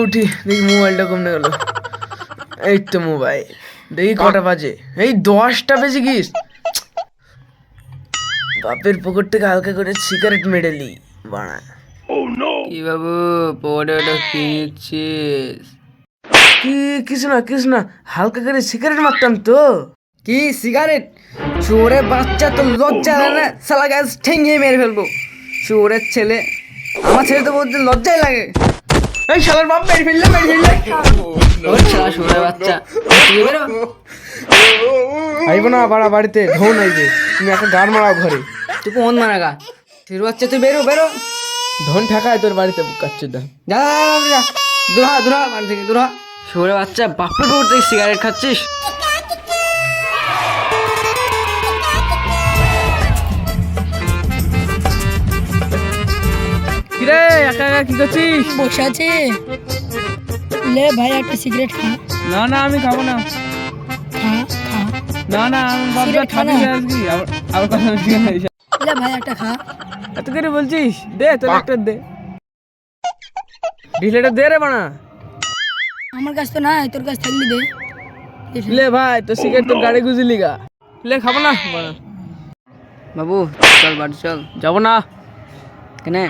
উঠি দেখি মোবাইলটা কমনে গেল। এই তো মোবাইল। দেখি কটা বাজে। এই দশটা বেজে গিস বাপের পকেট থেকে হালকা করে সিগারেট মেডেলি বাড়া। কি বাবু পরে ওটা কি নিচ্ছিস? কি কিছু না কিছু না হালকা করে সিগারেট মারতাম তো। কি সিগারেট চোরে বাচ্চা তো লজ্জা লাগে না সালা গ্যাস ঠেঙিয়ে মেরে ফেলব। চোরের ছেলে আমার ছেলে তো বলতে লজ্জাই লাগে। এই শালার বাপ মেরে ফেললে মেরে ফেললে। ওর ছাড়া চোরের বাচ্চা। তুই বেরো। আইব না বাড়া বাড়িতে ঢৌ নাইবে তুমি একটা গান মারাও ঘরে। তুই কোন মারাগা চোরের বাচ্চা তুই বেরো বেরো। ধন ঠেকায় তোর বাড়িতে কাচ্চু দা যা দূরা দূরা বাড়ি থেকে দূরা চোরের বাচ্চা বাপের সিগারেট খাচ্ছিস? একা একা কি করছিস? বসে আছে। লে ভাই একটা সিগারেট খা। না না আমি খাব না। খা খা। না না আমি বাপটা সিগারেট খা ঠান্ডা না। আসবি। আবার আবার কথা বলছি। লে ভাই একটা খা। এত করে বলছিস? দে তোর একটা দে। ঢিলেটা দে রে বানা আমার কাছ তো নাই তোর কাছ থাকলে দে। লে ভাই তো সিগারেট তোর গাড়ি গুজলি গা। লে খাব না বাবু চল বাড়ি চল। যাব না। কেনে?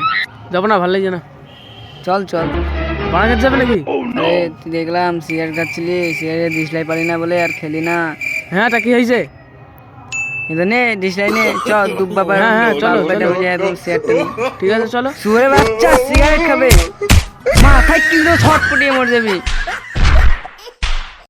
যাব না ভালো লাগছে না। চল চল। খেতে যাবে নাকি? আরে তুই দেখলাম সিগারেট খাচ্ছিলি সিগারেট ডিসলাই পারি না বলে আর খেলি না। হ্যাঁ তা কি হয়েছে? এখানে ডিসলাই নে চল দুব্বা পার হ্যাঁ, হ্যাঁ, চলো, চলো। হয়ে যায় একদম সিগারেট ঠিক আছে চলো। শুয়ে বাচ্চা সিগারেট খাবে। মাথায় কিন্তু ছট পটিয়ে মরে যাবি।